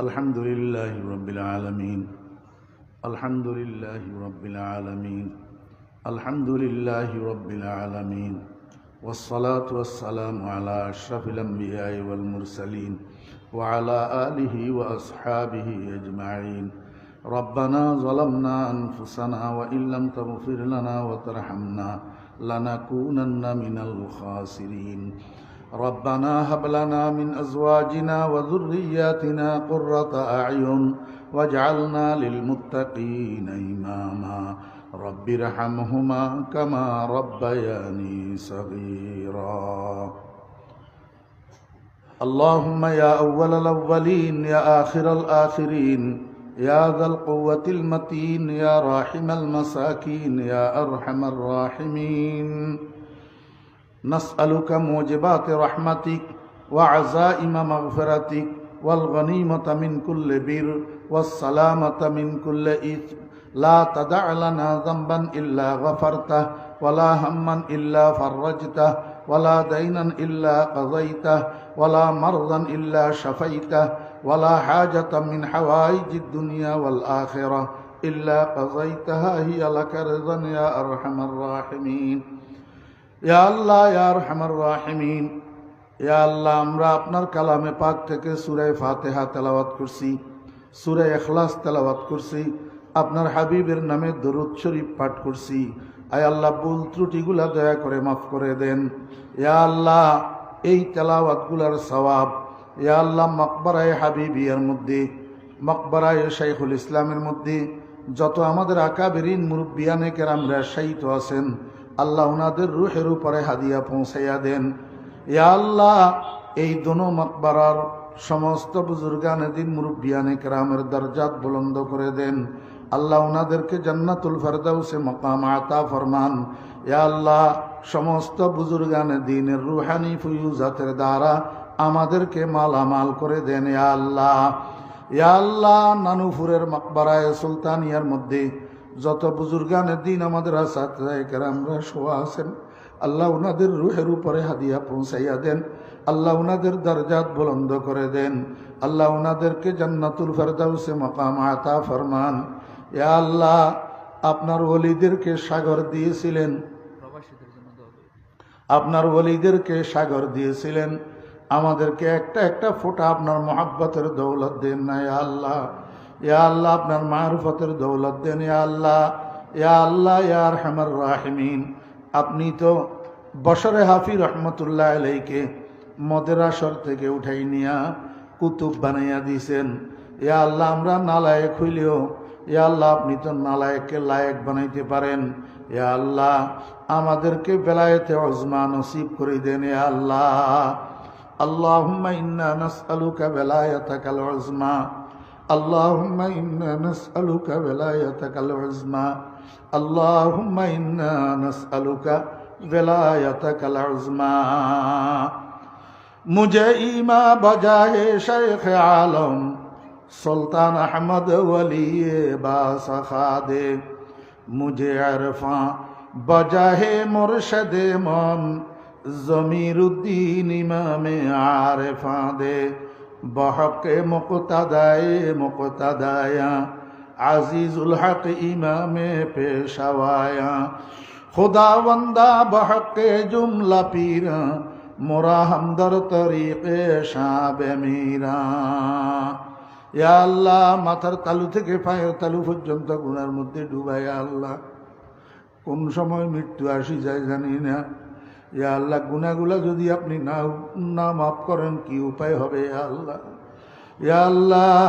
الحمد لله رب العالمين. الحمد لله رب العالمين. الحمد لله رب العالمين. والصلاة والسلام على أشرف الأنبياء والمرسلين وعلى آله وأصحابه أجمعين. ربنا ظلمنا أنفسنا وإن لم تغفر لنا وترحمنا لنكونن من الخاسرين. ربنا هب لنا من أزواجنا وذرياتنا قرة أعين واجعلنا للمتقين إماما. رب ارحمهما كما ربياني صغيرا. اللهم يا أول الأولين يا آخر الآخرين يا ذا القوة المتين يا راحم المساكين يا أرحم الراحمين. نسألك موجبات رحمتك وعزائم مغفرتك والغنيمة من كل بر والسلامة من كل إثم. لا تدع لنا ذنبا إلا غفرته ولا هما إلا فرجته ولا دينا إلا قضيته ولا مرضا إلا شفيته ولا حاجة من حوائج الدنيا والآخرة إلا قضيتها. هي لك رضا يا أرحم الراحمين. আমরা আপনার কালামে পাক থেকে সুরে ফাতেহা তেলাওয়াত করছি, সুরে এখলাস তেলাওয়াত করছি, আপনার হাবিবের নামে দরুদ শরীফ পাঠ করছি। আয় আল্লাহ, ভুল ত্রুটিগুলা দয়া করে মাফ করে দেন। ইয়া আল্লাহ, এই তেলাওয়াতগুলার সওয়াব, ইয়া আল্লাহ, মকবরায় হাবিবিয়ার মধ্যে, মকবরায় শাইখুল ইসলামের মধ্যে, যত আমাদের আকাবেরিন, মুরব্বিয়ানে কেরামরা শায়িত আছেন আল্লাহ ওনাদের রুহের উপরে হাদিয়া পৌঁছাইয়া দেন। ইয়া আল্লাহ, এই দোনো মকবরার সমস্ত বুজুর্গানে দিন মুরব্বিয়ানে কেরামের দরজাত বুলন্দ করে দেন। আল্লাহ ওনাদেরকে জান্নাতুল ফেরদাউসে মকাম আতা ফরমান। ইয়া আল্লাহ, সমস্ত বুজুর্গানে দিনের রুহানি ফুয়ুজাতের দ্বারা আমাদেরকে মালামাল করে দেন। ইয়া আল্লাহ ইয়া আল্লাহ, নানুপুরের মকবরায় সুলতানিয়ার মধ্যে যত বুজুর্গানের দিন আমাদের আমরা শোয়া আছেন, আল্লাহ ওনাদের রুহের উপরে হাদিয়া পৌঁছাইয়া দেন, আল্লাহ ওনাদের দরজাত বুলন্দ করে দেন, আল্লাহ ওনাদেরকে জান্নাতুল ফেরদাউসে মকাম আতা ফরমান। ইয়া আল্লাহ, আপনার ওলিদেরকে সাগর দিয়েছিলেন। আপনার ওলিদেরকে সাগর দিয়েছিলেন। আমাদেরকে একটা একটা ফোঁটা আপনার মহাব্বতের দৌলত দেন না আল্লাহ। ইয়া আল্লাহ, আপনার মারফতের দৌলত দেন ইয়া আল্লাহ। ইয়া আল্লাহ ইয়ার হেমার রাহমিন। আপনি তো বসরে হাফি রহমতুল্লাহ আলাইকে মদের আসর থেকে উঠাই নিয়া কুতুব বানাইয়া দিয়েছেন। ইয়া আল্লাহ, আমরা নালায়ক হইলেও, ইয়া আল্লাহ, আপনি তো নালায়ককে লায়ক বানাইতে পারেন। ইয়া আল্লাহ, আমাদেরকে বেলায়েতে অজমা নসিব করে দেন ইয়া আল্লাহ। আল্লাহুম্মা ইন্না নাসআলুকা বেলায়াতাকাল উজমা اللهم إنا نسألك ولايتك العزمى اللهم إنا نسألك ولايتك العزمى مجھے ایما بجائے شیخ عالم سلطان احمد ولی باس خادے مجھے عرفاں بجائے مرشد من ضمیر الدین امام عارفاں دے বহকে মুকতাদায় মুকতাদায়া, আজিজুল হক ইমামে পেশাওয়ায়া। খুদাবন্দা বহকে জুমলা পীরা, মোরা হামদর তরিকে সাবে মীরা। ইয়া আল্লাহ, মাথার তালু থেকে পায়ের তালু পর্যন্ত গুনার মধ্যে ডুবাইয়া আল্লাহ। কোন সময় মৃত্যু আসি যায় জানি না। ইয়া আল্লাহ গুনাগুলা যদি আপনি না না মাফ করেন, কি উপায় হবে ইয়া আল্লাহ? ইয়া আল্লাহ,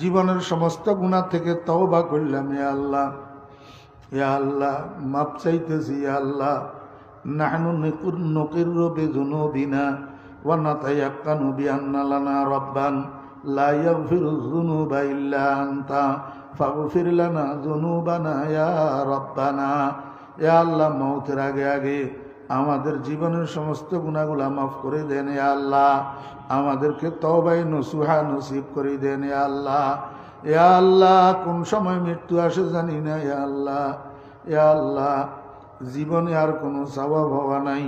জীবনের সমস্ত গুণা থেকে তওবা করলাম ইয়া আল্লাহ। ইয়া আল্লাহ মাপ চাইতেছি ইয়া আল্লাহ। নাহনু নিকুর নকিরু বিযুনুবিনা ওয়া নাতায়াক্কানু বিআন্না লানা রাব্বান। লা ইয়াগফিরু যুনুবা ইল্লা আনতা। ফাগফির লানা যুনুবানা ইয়া রাব্বানা। ইয়া আল্লাহ মৌতের আগে আগে আমাদের জীবনের সমস্ত গুণাগুলা মাফ করে দেন আল্লাহ। আমাদেরকে তবাই নসুহা নসিব করে দেন আল্লাহ। এ আল্লাহ, কোন সময় মৃত্যু আসে জানি না এ আল্লাহ। এ আল্লাহ, জীবনে আর কোনো চাওয়া হওয়া নাই।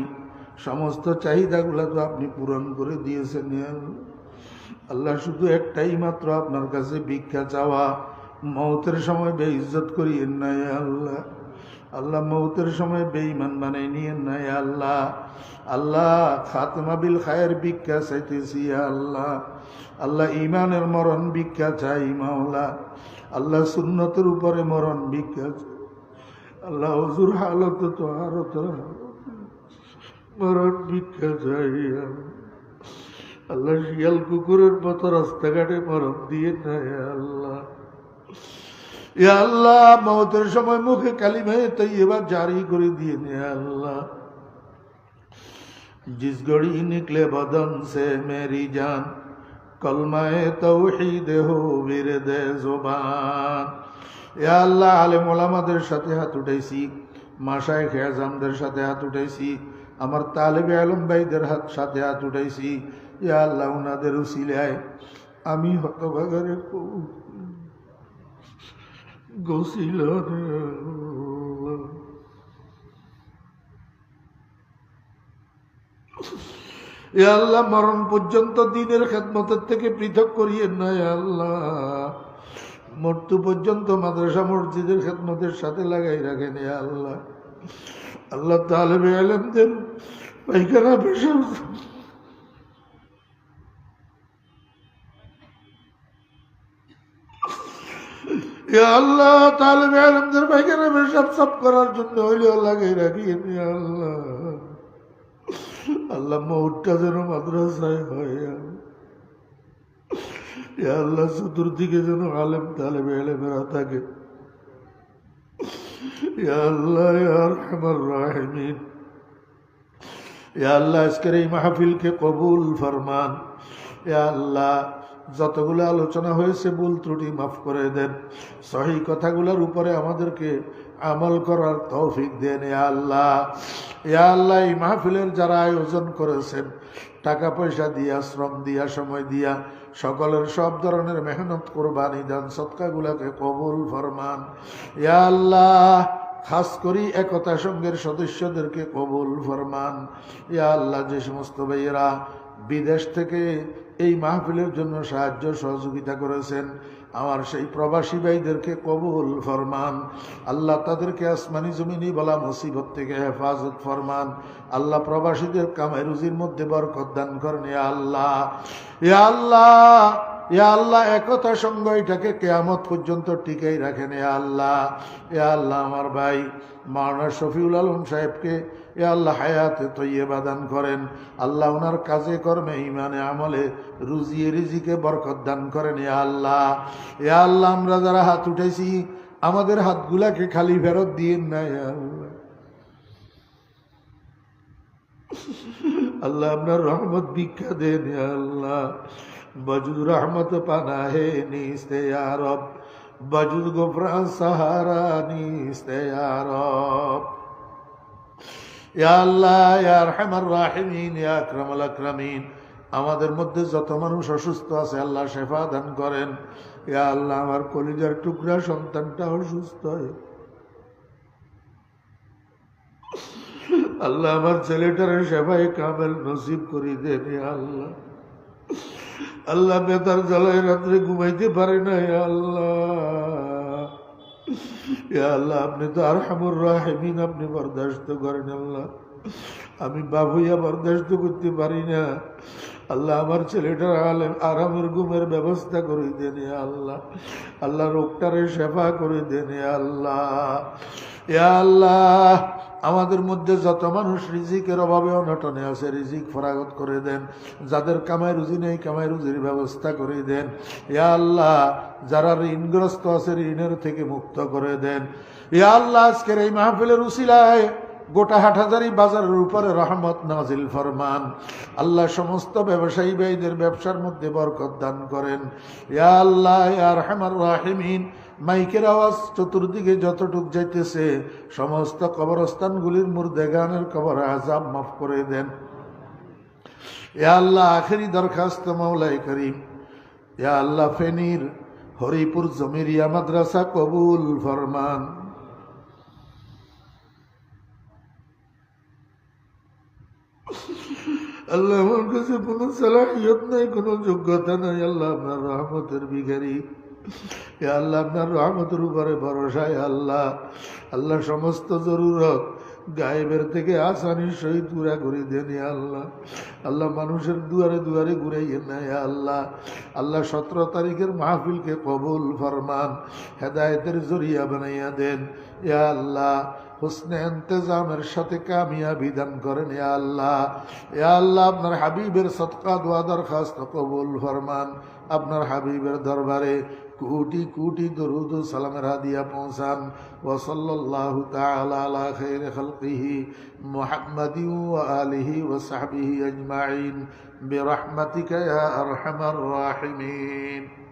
সমস্ত চাহিদাগুলো তো আপনি পূরণ করে দিয়েছেন আল্লাহ। শুধু একটাই মাত্র আপনার কাছে ভিক্ষা চাওয়া। মৌতের সময় বেইজ্জত করিয়েন না আল্লাহ। আল্লাহ মৌতের সময় বেঈমান বানাই নিয়েন না ইয়া আল্লাহ। আল্লাহ খাতমা বিল খায়ের ভিক্ষা চাইতেছি আল্লাহ। আল্লাহ ইমানের মরণ ভিক্ষা চাই মাওলা। আল্লাহ সুন্নতের উপরে মরণ ভিক্ষা আল্লাহ হজুর হালত তো আরও তো মরণ ভিক্ষা চাই আল্লাহ। শিয়াল কুকুরের মতো রাস্তাঘাটে মরণ দিয়ে নাই আল্লাহ। আল্লাহ মৌতের সময় মুখে কালিমায় তাই এবার জারি করে দিয়ে নে আল্লাহ जिस घड़ी निकले बदन से मेरी जान कलमाए तौहीद हो विरद जुबान ইয়া আল্লাহ আলেম ওলামাদের সাথে হাত উঠাইছি মাসায় খেয়াজামদের সাথে হাত উঠাইছি আমার তালেবে আলম ভাইদের হাত সাথে হাত উঠাইছি ইয়া আল্লাহ ওনাদের উসিলায় আমি হতভাগারে ইয়া আল্লাহ। মরণ পর্যন্ত দিনের খেদমতের থেকে পৃথক করিয়ে না ইয়া আল্লাহ। মৃত্যু পর্যন্ত মাদ্রাসা মসজিদের খেদমতের সাথে লাগাই রাখেন ইয়া আল্লাহ। আল্লাহ তালেবে আলমদের পাইখানা আল্লাহ তালেবে আলমদের পাইখানা পেশাব সাফ করার জন্য হইলেও লাগাই রাখিয়েন আল্লাহ। আল্লাহ মৌটটা যেন মাদ্রাসায় হয় আল্লাহ। চতুর্দিকে যেন আলেম তালেবে আলেমেরা থাকে। আল্লাহ, ইয়া আরহামার রাহিমিন। আল্লাহ, আজকের এই মাহফিলকে কবুল ফরমান। আল্লাহ, যতগুলো আলোচনা হয়েছে, ভুল ত্রুটি মাফ করে দেন। সহি কথাগুলোর উপরে আমাদেরকে আমল করার তৌফিক দেন আল্লাহ। ইয়া আল্লাহ, এই মাহফিলের যারা আয়োজন করেছেন, টাকা পয়সা দিয়া, শ্রম দিয়া, সময় দিয়া, সকলের সব ধরনের মেহনত, কোরবানি দান, সৎকাগুলাকে কবুল ফরমান। ইয়া আল্লাহ, খাস করি একতা সঙ্গের সদস্যদেরকে কবুল ফরমান। ইয়া আল্লাহ, যে সমস্ত ভাইয়েরা বিদেশ থেকে এই মাহফিলের জন্য সাহায্য, সহযোগিতা করেছেন। আমার সেই প্রবাসী ভাইদেরকে কবুল ফরমান। আল্লাহ তাদেরকে আসমানি জমিনি বলা মুসিবত থেকে হেফাজত ফরমান। আল্লাহ প্রবাসীদের কামাই রুজির মধ্যে বরকত দান করেন। আল্লাহ, ইয়া আল্লাহ ইয়া আল্লাহ একতা সঙ্গ এটাকে কেয়ামত পর্যন্ত টিকেই রাখেন, ইয়া আল্লাহ ইয়া আল্লাহ আমার ভাই, মাওলানা শফিউল আলম সাহেবকে এ আল্লাহ হায়াতে তৈয়বা দান করেন। আল্লাহ ওনার কাজে, কর্মে ইমানে আমলে রুজিয়ে রিজিকে বরকত দান করেন এ আল্লাহ। এ আল্লাহ, আমরা যারা হাত উঠেছি আমাদের হাতগুলাকে খালি ফেরত দিয়ে না আল্লাহ। আল্লাহ আপনার রহমত ভিক্ষা দেন আল্লাহ। রহমত পানা হে নিস্তে আরব বজুদ গোফরা সাহারা নিস্তে আরব ইয়া আল্লাহ ইয়া রহমান রাহিমিন ইয়া আকরামাল আকরামিন আমাদের মধ্যে যত মানুষ অসুস্থ আছে, আল্লাহ শেফা দান করেন। ইয়া আল্লাহ, আমার কলিজার টুকরা সন্তানটা অসুস্থ আল্লাহ, আমার ছেলেটার সেবাই কামেল নসিব করি দেন আল্লাহ। আল্লাহ বেতার জ্বালায় রাত্রে ঘুমাইতে পারে না আল্লাহ। আল্লাহ, আপনি তো আর হামুর রাহেমিন, আপনি বরদাস্ত করেন আল্লাহ। আমি বাবুইয়া বরদাস্ত করতে পারি না। আল্লাহ, আমার ছেলেটার আলেম আরামের ঘুমের ব্যবস্থা করে দেন আল্লাহ। আল্লাহ, রোগটারে সেবা করে দেন আল্লাহ। আল্লাহ আমাদের মধ্যে যত মানুষ রিজিকের অভাবে অনটনে আছে, রিজিক ফরাগত করে দেন। যাদের কামাই রুজি নেই, কামাই রুজির ব্যবস্থা করে দেন। ইয়া আল্লাহ, যারা ঋণগ্রস্ত আছে, ঋণের থেকে মুক্ত করে দেন। ইয়া আল্লাহ, আজকের এই মাহফিলের উসিলায় গোটা হাটহাজারি বাজারের উপরে রহমত নাজিল ফরমান। আল্লাহ সমস্ত ব্যবসায়ী ব্যবসার মধ্যে বরকত দান করেন। ইয়া আল্লাহ, ইয়া রাহিমিন মাইকের আওয়াজ চতুর্দিকে যতটুক যাইতেছে, সমস্ত কবরস্থানগুলির মুর্দেগানের কবর আজাব মাফ করে দেন। এ আল্লাহ আখেরি দরখাস্ত মাওলাই করিম। এ আল্লাহ ফেনীর হরিপুর জমিরিয়া মাদ্রাসা কবুল ফরমান। আল্লাহ আমার কাছে কোনো সালাহিয়ত নাই, কোনো যোগ্যতা নাই, আল্লাহ আপনার রহমতের বিঘারি আল্লাহ, আপনার রহমতের উপরে ভরসা এ আল্লাহ। আল্লাহ, সমস্ত জরুরত গায়েবের থেকে আসানির সহিত পুরা করে দেন এ আল্লাহ। আল্লাহ, মানুষের দুয়ারে দুয়ারে ঘুরাইয়েন না এ আল্লাহ। আল্লাহ, সতেরো তারিখের মাহফিলকে কবুল ফরমান, হেদায়তের জরিয়া বানাইয়া দেন এ আল্লাহ। হুসনে ইন্তজামের সাথে কামিয়াবি দান করেন ইয়া আল্লাহ। ইয়া আল্লাহ, আপনার হাবিবের সৎকা দোয়া, দরখাস্ত কবুল ফরমান। আপনার হাবিবের দরবারে كوتي كوتي درود و سلام رادیا پہنسان وصلى اللہ تعالی على خیر خلقه محمد وآله وصحبه أجمعين برحمتك اجمعین ارحم الراحمين